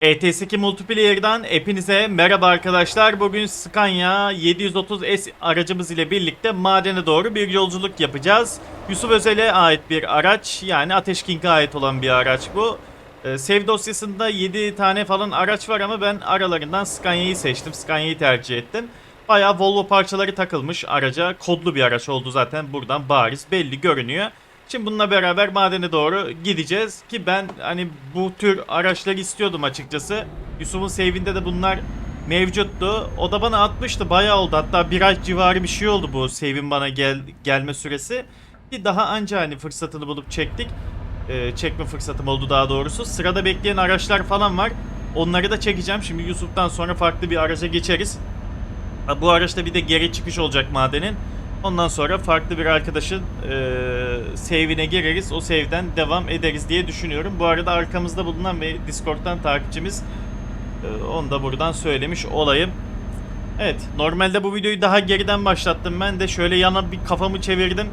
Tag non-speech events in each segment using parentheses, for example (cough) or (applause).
ETS2 Multiplayer'dan hepinize merhaba arkadaşlar. Bugün Scania 730S aracımız ile birlikte madene doğru bir yolculuk yapacağız. Yusuf Özel'e ait bir araç yani Ateş King'e ait olan bir araç bu. Ee, Save dosyasında 7 tane falan araç var ama ben aralarından Scania'yı seçtim. Scania'yı tercih ettim. Bayağı Volvo parçaları takılmış araca. Kodlu bir araç oldu zaten buradan bariz belli görünüyor. Şimdi bununla beraber madene doğru gideceğiz ki ben hani bu tür araçları istiyordum açıkçası. Yusuf'un save'inde de bunlar mevcuttu. O da bana atmıştı bayağı oldu. Hatta bir ay civarı bir şey oldu bu save'in bana gel gelme süresi. Ki daha anca hani fırsatını bulup çektik. Ee, çekme fırsatım oldu daha doğrusu. Sırada bekleyen araçlar falan var. Onları da çekeceğim. Şimdi Yusuf'tan sonra farklı bir araca geçeriz. Bu araçta bir de geri çıkış olacak madenin. Ondan sonra farklı bir arkadaşın e, save'ine gireriz. O save'den devam ederiz diye düşünüyorum. Bu arada arkamızda bulunan ve Discord'dan takipçimiz e, onu da buradan söylemiş olayım. Evet normalde bu videoyu daha geriden başlattım ben de şöyle yana bir kafamı çevirdim.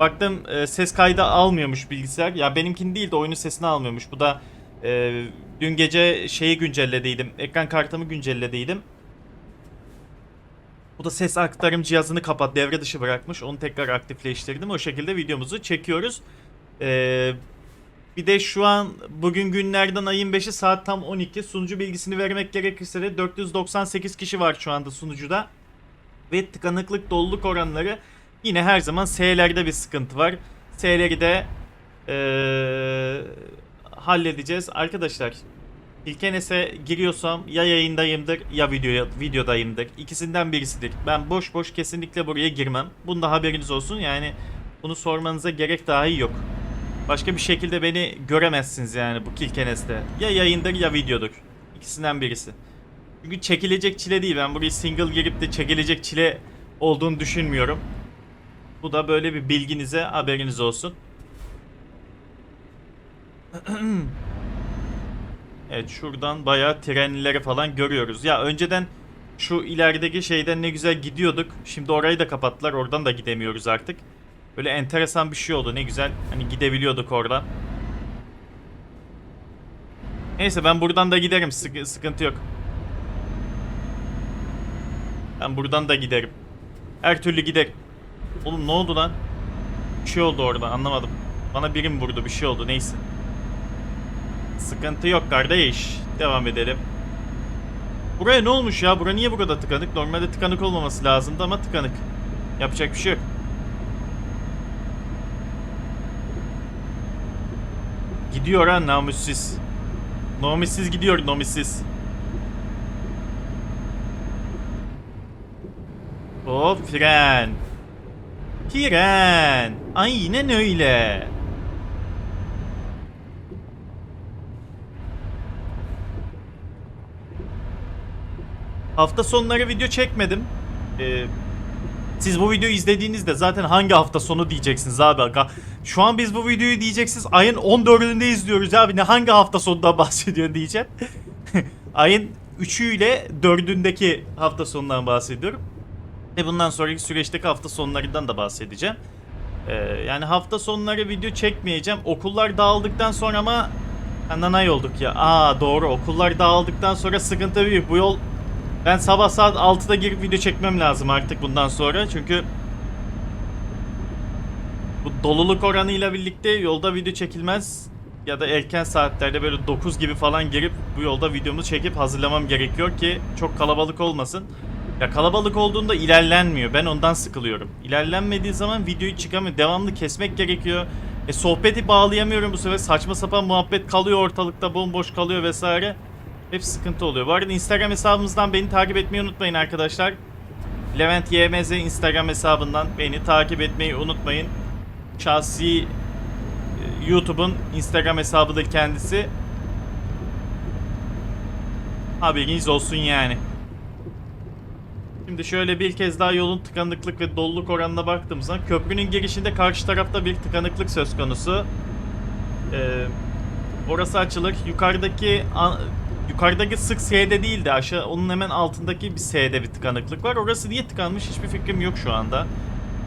Baktım e, ses kaydı almıyormuş bilgisayar. Ya benimkini değil de oyunun sesini almıyormuş. Bu da e, dün gece şeyi güncellediydim. Ekran kartımı güncellediydim. Bu da ses aktarım cihazını kapat devre dışı bırakmış. Onu tekrar aktifleştirdim. O şekilde videomuzu çekiyoruz. Ee, bir de şu an bugün günlerden ayın 5'i saat tam 12. Sunucu bilgisini vermek gerekirse de 498 kişi var şu anda sunucuda. Ve tıkanıklık doluluk oranları yine her zaman S'lerde bir sıkıntı var. S'leri de ee, halledeceğiz. Arkadaşlar İlkenes'e giriyorsam ya yayındayımdır ya videoya, videodayımdır. İkisinden birisidir. Ben boş boş kesinlikle buraya girmem. Bunda haberiniz olsun. Yani bunu sormanıza gerek dahi yok. Başka bir şekilde beni göremezsiniz yani bu Kilkenes'te. Ya yayındır ya videodur. İkisinden birisi. Çünkü çekilecek çile değil. Ben buraya single girip de çekilecek çile olduğunu düşünmüyorum. Bu da böyle bir bilginize haberiniz olsun. (clears throat) Evet şuradan bayağı trenleri falan görüyoruz. Ya önceden şu ilerideki şeyden ne güzel gidiyorduk. Şimdi orayı da kapattılar. Oradan da gidemiyoruz artık. Böyle enteresan bir şey oldu. Ne güzel hani gidebiliyorduk oradan. Neyse ben buradan da giderim. Sık- sıkıntı yok. Ben buradan da giderim. Her türlü giderim. Oğlum ne oldu lan? Bir şey oldu orada anlamadım. Bana birim vurdu bir şey oldu neyse. Sıkıntı yok kardeş. Devam edelim. Buraya ne olmuş ya? Bura niye burada tıkanık? Normalde tıkanık olmaması lazımdı ama tıkanık. Yapacak bir şey yok. Gidiyor ha namussuz. Namussuz gidiyor namussuz. Hop fren. Fren. Aynen öyle. Hafta sonları video çekmedim. Ee, siz bu videoyu izlediğinizde zaten hangi hafta sonu diyeceksiniz abi. Şu an biz bu videoyu diyeceksiniz ayın 14'ünde izliyoruz abi. Ne hangi hafta sonundan (laughs) bahsediyor diyeceğim. (laughs) ayın 3'ü ile 4'ündeki hafta sonundan bahsediyorum. Ve bundan sonraki süreçteki hafta sonlarından da bahsedeceğim. Ee, yani hafta sonları video çekmeyeceğim. Okullar dağıldıktan sonra ama nanay olduk ya. Aa doğru okullar dağıldıktan sonra sıkıntı büyük. Bu yol ben sabah saat 6'da girip video çekmem lazım artık bundan sonra. Çünkü bu doluluk oranıyla birlikte yolda video çekilmez. Ya da erken saatlerde böyle 9 gibi falan girip bu yolda videomu çekip hazırlamam gerekiyor ki çok kalabalık olmasın. Ya kalabalık olduğunda ilerlenmiyor. Ben ondan sıkılıyorum. İlerlenmediği zaman videoyu çıkamıyor. Devamlı kesmek gerekiyor. E sohbeti bağlayamıyorum bu sefer. Saçma sapan muhabbet kalıyor ortalıkta. Bomboş kalıyor vesaire. Hep sıkıntı oluyor. Bu arada Instagram hesabımızdan beni takip etmeyi unutmayın arkadaşlar. Levent YMZ Instagram hesabından beni takip etmeyi unutmayın. Şahsi e, YouTube'un Instagram hesabıdır kendisi. Haberiniz olsun yani. Şimdi şöyle bir kez daha yolun tıkanıklık ve doluluk oranına baktığımızda köprünün girişinde karşı tarafta bir tıkanıklık söz konusu. Ee, orası açılır. Yukarıdaki yukarıdaki sık S'de değil de aşağı onun hemen altındaki bir S'de bir tıkanıklık var. Orası niye tıkanmış hiçbir fikrim yok şu anda.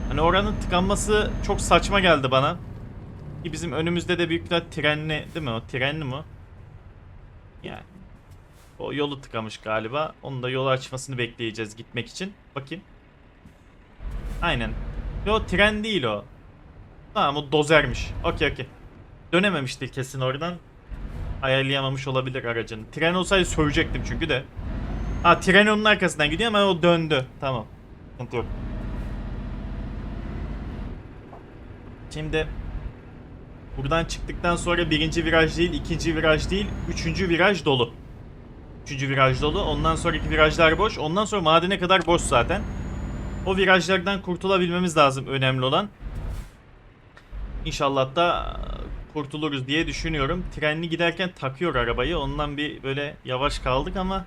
Hani oranın tıkanması çok saçma geldi bana. Ki bizim önümüzde de büyük bir trenli değil mi o? Trenli mi? Yani. O yolu tıkamış galiba. Onun da yolu açmasını bekleyeceğiz gitmek için. Bakayım. Aynen. Yo tren değil o. Tamam o dozermiş. Okey okey. Dönememiştir kesin oradan. Ayarlayamamış olabilir aracını. Tren olsaydı söyleyecektim çünkü de. Ha tren onun arkasından gidiyor ama o döndü. Tamam. Sıkıntı. Şimdi buradan çıktıktan sonra birinci viraj değil, ikinci viraj değil, üçüncü viraj dolu. Üçüncü viraj dolu. Ondan sonraki virajlar boş. Ondan sonra madene kadar boş zaten. O virajlardan kurtulabilmemiz lazım önemli olan. İnşallah da kurtuluruz diye düşünüyorum. Trenli giderken takıyor arabayı. Ondan bir böyle yavaş kaldık ama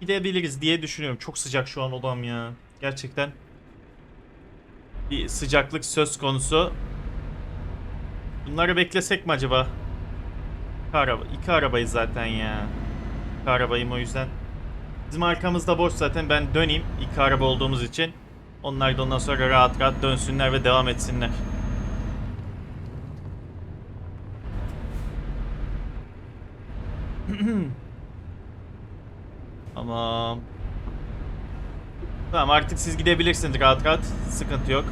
gidebiliriz diye düşünüyorum. Çok sıcak şu an odam ya. Gerçekten bir sıcaklık söz konusu. Bunları beklesek mi acaba? İki, araba, iki arabayız zaten ya. İki arabayım o yüzden. Bizim arkamızda boş zaten ben döneyim iki araba olduğumuz için. Onlar da ondan sonra rahat rahat dönsünler ve devam etsinler. (clears throat) Tamam. Tamam artık siz gidebilirsiniz rahat rahat. Sıkıntı yok.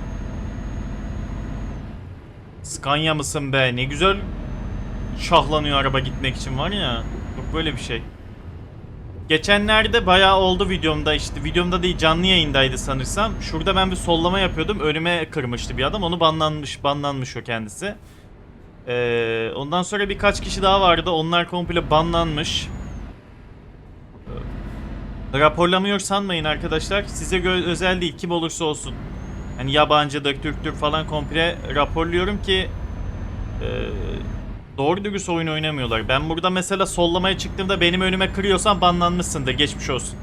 Scania mısın be? Ne güzel şahlanıyor araba gitmek için var ya. Yok böyle bir şey. Geçenlerde bayağı oldu videomda işte. Videomda değil canlı yayındaydı sanırsam. Şurada ben bir sollama yapıyordum. Önüme kırmıştı bir adam. Onu banlanmış. Banlanmış o kendisi. Ee, ondan sonra birkaç kişi daha vardı. Onlar komple banlanmış. Raporlamıyor sanmayın arkadaşlar. Size özel değil kim olursa olsun. Hani yabancıdır, Türktür falan komple raporluyorum ki e, doğru dürüst oyun oynamıyorlar. Ben burada mesela sollamaya çıktığımda benim önüme kırıyorsan banlanmışsındır. Geçmiş olsun.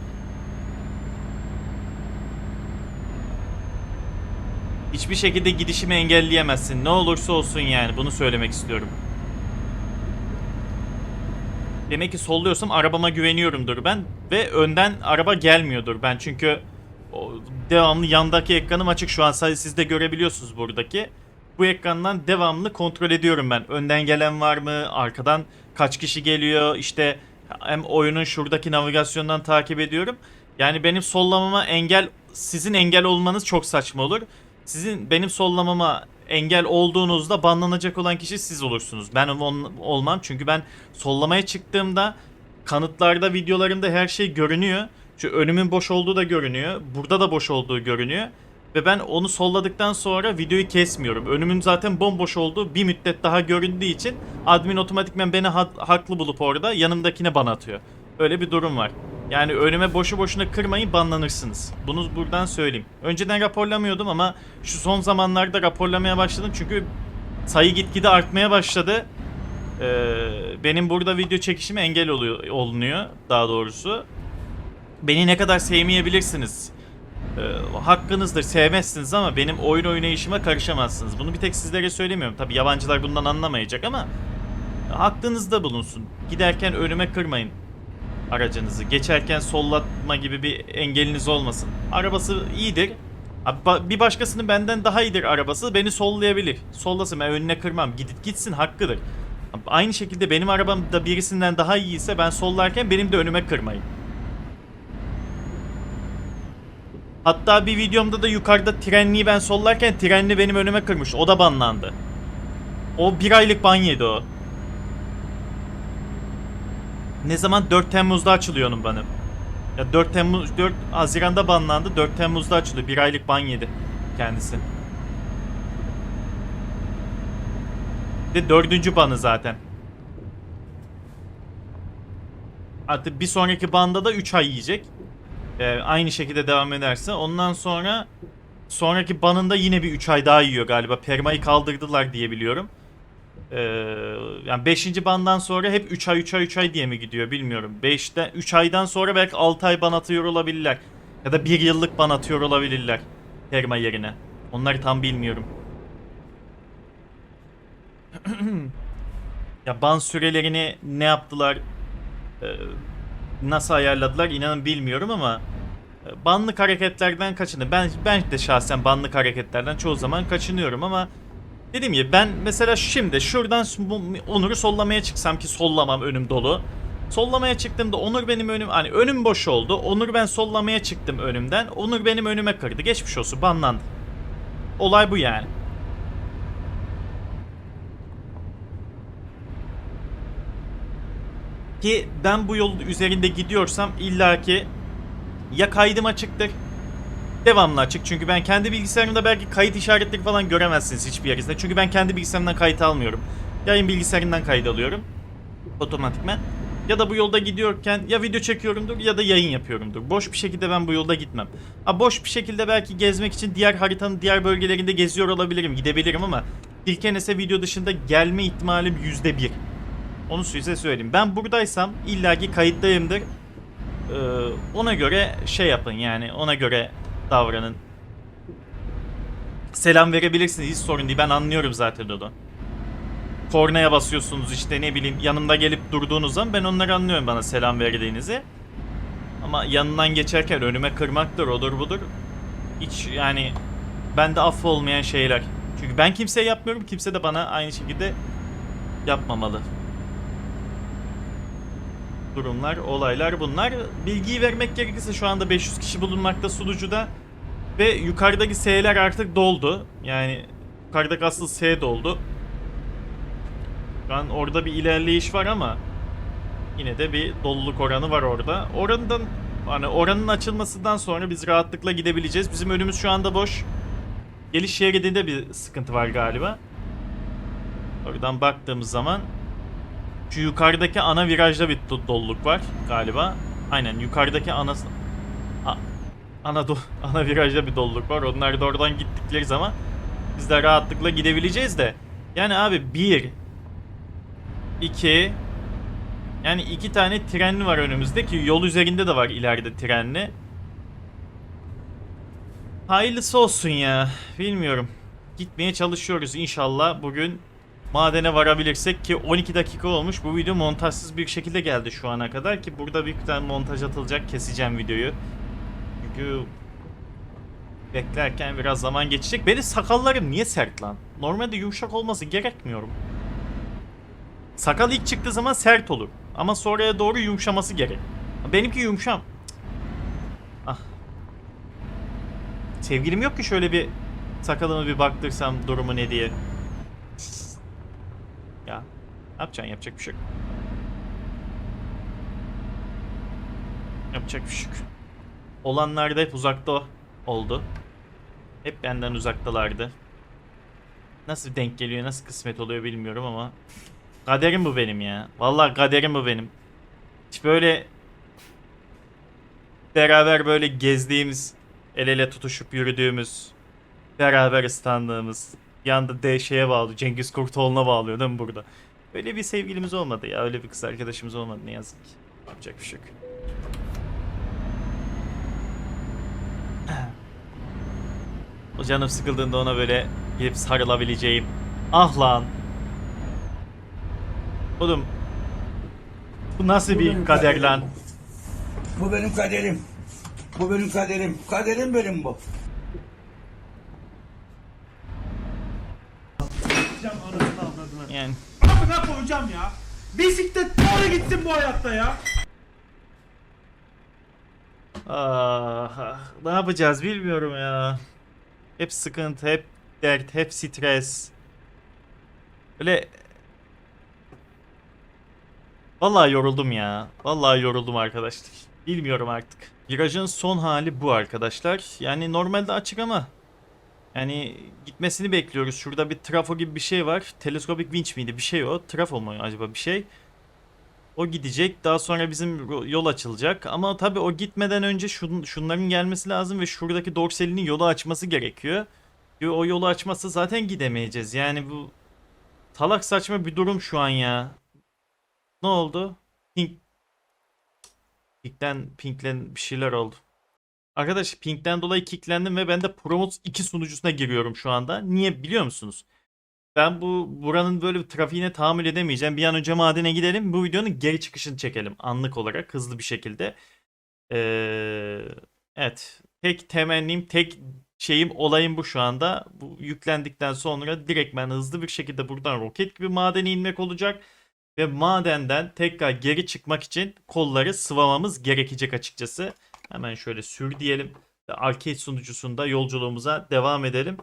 Hiçbir şekilde gidişimi engelleyemezsin. Ne olursa olsun yani. Bunu söylemek istiyorum. Demek ki solluyorsam arabama güveniyorumdur ben ve önden araba gelmiyordur ben çünkü devamlı yandaki ekranım açık şu an sadece siz de görebiliyorsunuz buradaki. Bu ekrandan devamlı kontrol ediyorum ben. Önden gelen var mı? Arkadan kaç kişi geliyor? İşte hem oyunun şuradaki navigasyondan takip ediyorum. Yani benim sollamama engel sizin engel olmanız çok saçma olur. Sizin benim sollamama engel olduğunuzda banlanacak olan kişi siz olursunuz. Ben ol- olmam çünkü ben sollamaya çıktığımda kanıtlarda videolarımda her şey görünüyor. Çünkü önümün boş olduğu da görünüyor. Burada da boş olduğu görünüyor. Ve ben onu solladıktan sonra videoyu kesmiyorum. Önümün zaten bomboş olduğu bir müddet daha göründüğü için admin otomatikmen beni ha- haklı bulup orada yanımdakine ban atıyor. Öyle bir durum var. Yani önüme boşu boşuna kırmayın banlanırsınız. Bunu buradan söyleyeyim. Önceden raporlamıyordum ama şu son zamanlarda raporlamaya başladım çünkü sayı gitgide artmaya başladı. Ee, benim burada video çekişime engel oluyor, olunuyor daha doğrusu. Beni ne kadar sevmeyebilirsiniz. Ee, hakkınızdır sevmezsiniz ama benim oyun oynayışıma karışamazsınız. Bunu bir tek sizlere söylemiyorum. Tabi yabancılar bundan anlamayacak ama aklınızda bulunsun. Giderken önüme kırmayın aracınızı. Geçerken sollatma gibi bir engeliniz olmasın. Arabası iyidir. Bir başkasının benden daha iyidir arabası. Beni sollayabilir. Sollasın ben önüne kırmam. Gidip gitsin hakkıdır. Aynı şekilde benim arabam da birisinden daha iyiyse ben sollarken benim de önüme kırmayın. Hatta bir videomda da yukarıda trenliyi ben sollarken trenli benim önüme kırmış. O da banlandı. O bir aylık ban yedi o. Ne zaman 4 Temmuz'da açılıyor onun banı. Ya 4 Temmuz 4 Haziran'da banlandı. 4 Temmuz'da açılıyor. Bir aylık ban yedi kendisi. Ve dördüncü banı zaten. Artık bir sonraki banda da 3 ay yiyecek. Ee, aynı şekilde devam ederse. Ondan sonra sonraki banında yine bir 3 ay daha yiyor galiba. Permayı kaldırdılar diye biliyorum. Ee, yani 5. bandan sonra hep 3 ay 3 ay 3 ay diye mi gidiyor bilmiyorum. 5'ten 3 aydan sonra belki 6 ay ban atıyor olabilirler. Ya da 1 yıllık ban atıyor olabilirler. Perma yerine. Onları tam bilmiyorum. (clears throat) ya ban sürelerini ne yaptılar? Ee, nasıl ayarladılar inanın bilmiyorum ama e, banlık hareketlerden kaçındı. Ben ben de şahsen banlık hareketlerden çoğu zaman kaçınıyorum ama Dediğim gibi ben mesela şimdi şuradan Onur'u sollamaya çıksam ki sollamam önüm dolu. Sollamaya çıktığımda Onur benim önüm hani önüm boş oldu. Onur ben sollamaya çıktım önümden. Onur benim önüme kırdı. Geçmiş olsun banlandı. Olay bu yani. Ki ben bu yol üzerinde gidiyorsam illaki ya kaydım açıktır. Devamlı açık çünkü ben kendi bilgisayarımda belki kayıt işaretleri falan göremezsiniz hiçbir yerinde. Çünkü ben kendi bilgisayarımdan kayıt almıyorum. Yayın bilgisayarından kayıt alıyorum. Otomatikmen. Ya da bu yolda gidiyorken ya video çekiyorumdur ya da yayın yapıyorumdur. Boş bir şekilde ben bu yolda gitmem. Ha boş bir şekilde belki gezmek için diğer haritanın diğer bölgelerinde geziyor olabilirim, gidebilirim ama Dilkenes'e video dışında gelme ihtimalim yüzde bir. Onu size söyleyeyim. Ben buradaysam illaki kayıttayımdır. Ee, ona göre şey yapın yani ona göre davranın. Selam verebilirsiniz hiç sorun değil ben anlıyorum zaten onu. Kornaya basıyorsunuz işte ne bileyim yanımda gelip durduğunuz zaman ben onları anlıyorum bana selam verdiğinizi. Ama yanından geçerken önüme kırmaktır odur budur. Hiç yani bende affolmayan şeyler. Çünkü ben kimseye yapmıyorum kimse de bana aynı şekilde yapmamalı durumlar, olaylar bunlar. Bilgiyi vermek gerekirse şu anda 500 kişi bulunmakta sunucuda ve yukarıdaki S'ler artık doldu. Yani yukarıdaki asıl S doldu. Şu an orada bir ilerleyiş var ama yine de bir doluluk oranı var orada. Orandan hani oranın açılmasından sonra biz rahatlıkla gidebileceğiz. Bizim önümüz şu anda boş. Geliş şeridinde bir sıkıntı var galiba. Oradan baktığımız zaman şu yukarıdaki ana virajda bir do- doluluk var galiba. Aynen yukarıdaki ana ana do- (laughs) ana virajda bir doluluk var. Onlar da oradan gittikleri zaman biz de rahatlıkla gidebileceğiz de. Yani abi bir iki yani iki tane trenli var önümüzde ki yol üzerinde de var ileride trenli. Hayırlısı olsun ya. Bilmiyorum. Gitmeye çalışıyoruz inşallah bugün madene varabilirsek ki 12 dakika olmuş. Bu video montajsız bir şekilde geldi şu ana kadar ki burada bir tane montaj atılacak. Keseceğim videoyu. Çünkü beklerken biraz zaman geçecek. Benim sakallarım niye sert lan? Normalde yumuşak olması gerekmiyor mu? Sakal ilk çıktığı zaman sert olur. Ama sonraya doğru yumuşaması gerek. Benimki yumuşam. Ah. Sevgilim yok ki şöyle bir sakalımı bir baktırsam durumu ne diye. Ne yapacaksın? Yapacak bir şey yok. Yapacak bir şey yok. Olanlar da hep uzakta oldu. Hep benden uzaktalardı. Nasıl denk geliyor, nasıl kısmet oluyor bilmiyorum ama kaderim bu benim ya. Vallahi kaderim bu benim. Hiç böyle beraber böyle gezdiğimiz, el ele tutuşup yürüdüğümüz, beraber ıslandığımız, yanda D şeye bağlı, Cengiz Kurtoğlu'na bağlıyor değil mi burada? Öyle bir sevgilimiz olmadı ya, öyle bir kız arkadaşımız olmadı ne yazık ki. Yapacak bir şey yok. O canım sıkıldığında ona böyle gidip sarılabileceğim. Ah lan. Oğlum. Bu nasıl Bu bir kader kaderim. lan? Bu benim kaderim. Bu benim kaderim. Kaderim benim bu. Yani Amına koyacağım ya. Bisiklet doğru gitsin bu hayatta ya. ah, ah, ne yapacağız bilmiyorum ya. Hep sıkıntı, hep dert, hep stres. Böyle Vallahi yoruldum ya. Vallahi yoruldum arkadaşlar. Bilmiyorum artık. Virajın son hali bu arkadaşlar. Yani normalde açık ama yani gitmesini bekliyoruz. Şurada bir trafo gibi bir şey var. Teleskopik vinç miydi? Bir şey o. Trafo mu acaba bir şey? O gidecek. Daha sonra bizim yol açılacak. Ama tabii o gitmeden önce şun, şunların gelmesi lazım ve şuradaki dorselinin yolu açması gerekiyor. O yolu açmazsa zaten gidemeyeceğiz. Yani bu salak saçma bir durum şu an ya. Ne oldu? Pink Pink'ten Pink'len bir şeyler oldu. Arkadaş Pink'ten dolayı kicklendim ve ben de Promotes 2 sunucusuna giriyorum şu anda. Niye biliyor musunuz? Ben bu buranın böyle bir trafiğine tahammül edemeyeceğim. Bir an önce madene gidelim. Bu videonun geri çıkışını çekelim anlık olarak hızlı bir şekilde. Ee, evet. Tek temennim, tek şeyim, olayım bu şu anda. Bu yüklendikten sonra direkt ben hızlı bir şekilde buradan roket gibi madene inmek olacak. Ve madenden tekrar geri çıkmak için kolları sıvamamız gerekecek açıkçası. Hemen şöyle sür diyelim. Ve arcade sunucusunda yolculuğumuza devam edelim.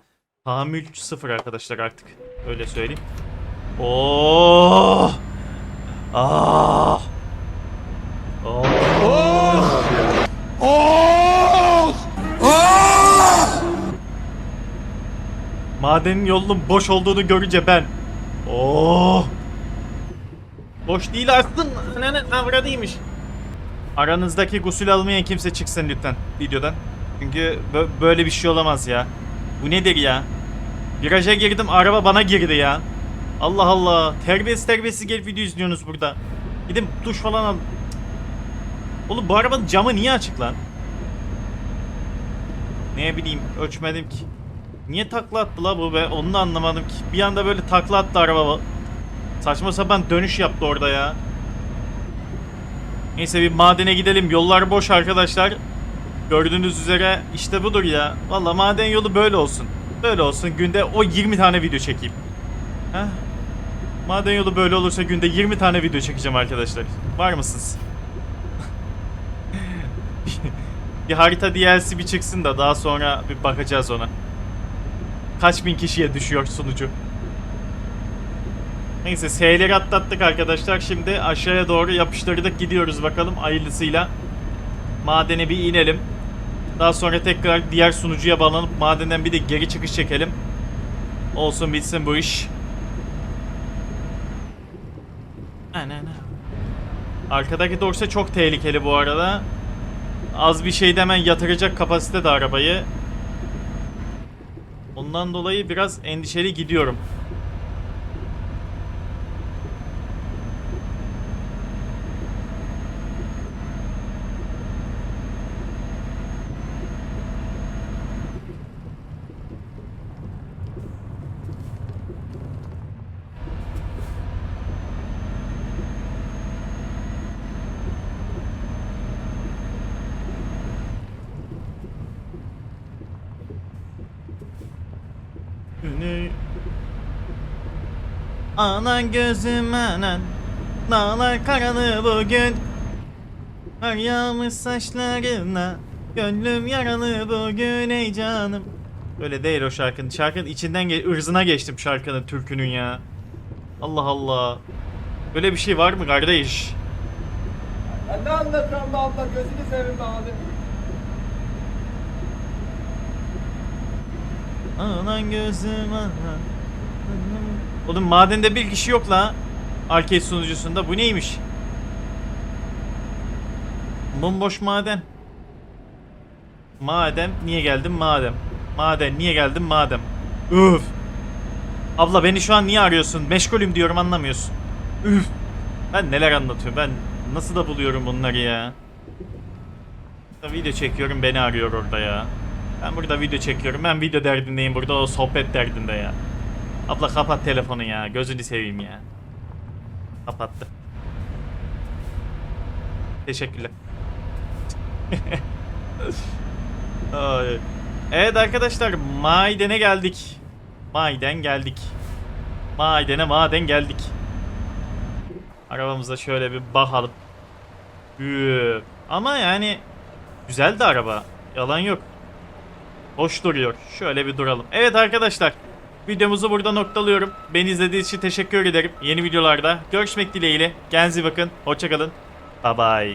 Tahammül sıfır arkadaşlar artık. Öyle söyleyeyim. Oh! Ah! Oh! Madenin yolunun boş olduğunu görünce ben. Oh! Boş değil aslında. Avradıymış. Aranızdaki gusül almayan kimse çıksın lütfen videodan. Çünkü bö- böyle bir şey olamaz ya. Bu nedir ya? Viraja girdim araba bana girdi ya. Allah Allah. Terbiyesiz terbiyesiz gelip video izliyorsunuz burada. Gidin duş falan al. Oğlum bu arabanın camı niye açık lan? Ne bileyim ölçmedim ki. Niye takla attı la bu be? Onu da anlamadım ki. Bir anda böyle takla attı araba. Saçma sapan dönüş yaptı orada ya. Neyse bir madene gidelim. Yollar boş arkadaşlar. Gördüğünüz üzere işte budur ya. Valla maden yolu böyle olsun. Böyle olsun. Günde o 20 tane video çekeyim. Heh. Maden yolu böyle olursa günde 20 tane video çekeceğim arkadaşlar. Var mısınız? (laughs) bir harita DLC bir çıksın da daha sonra bir bakacağız ona. Kaç bin kişiye düşüyor sunucu. Neyse S'leri atlattık arkadaşlar. Şimdi aşağıya doğru yapıştırdık gidiyoruz bakalım hayırlısıyla. Madene bir inelim. Daha sonra tekrar diğer sunucuya bağlanıp madenden bir de geri çıkış çekelim. Olsun bitsin bu iş. Arkadaki dorse çok tehlikeli bu arada. Az bir şeyde hemen yatıracak kapasitede arabayı. Ondan dolayı biraz endişeli gidiyorum. Anan gözüm anan Dağlar karalı bugün Kar yağmış saçlarına Gönlüm yaralı bugün ey canım Öyle değil o şarkının. Şarkının içinden ge ırzına geçtim şarkının türkünün ya. Allah Allah. Böyle bir şey var mı kardeş? Ya ne anlatıyorsun be abla gözünü seveyim be abi. Anan gözüm anan. Oğlum madende bir kişi yok la. Arcade sunucusunda. Bu neymiş? Bomboş maden. Madem niye geldim madem. Maden niye geldim madem. Üf. Abla beni şu an niye arıyorsun? Meşgulüm diyorum anlamıyorsun. Üf. Ben neler anlatıyorum ben nasıl da buluyorum bunları ya. Video çekiyorum beni arıyor orada ya. Ben burada video çekiyorum. Ben video derdindeyim burada o sohbet derdinde ya. Abla kapat telefonu ya. Gözünü seveyim ya. Kapattı. Teşekkürler. (laughs) Evet arkadaşlar Maiden'e geldik. Maiden geldik. Maiden'e maden geldik. Arabamıza şöyle bir bakalım. Üf. Ama yani güzel de araba. Yalan yok. Hoş duruyor. Şöyle bir duralım. Evet arkadaşlar. Videomuzu burada noktalıyorum. Beni izlediğiniz için teşekkür ederim. Yeni videolarda görüşmek dileğiyle. Kendinize bakın. Hoşçakalın. Bye bye.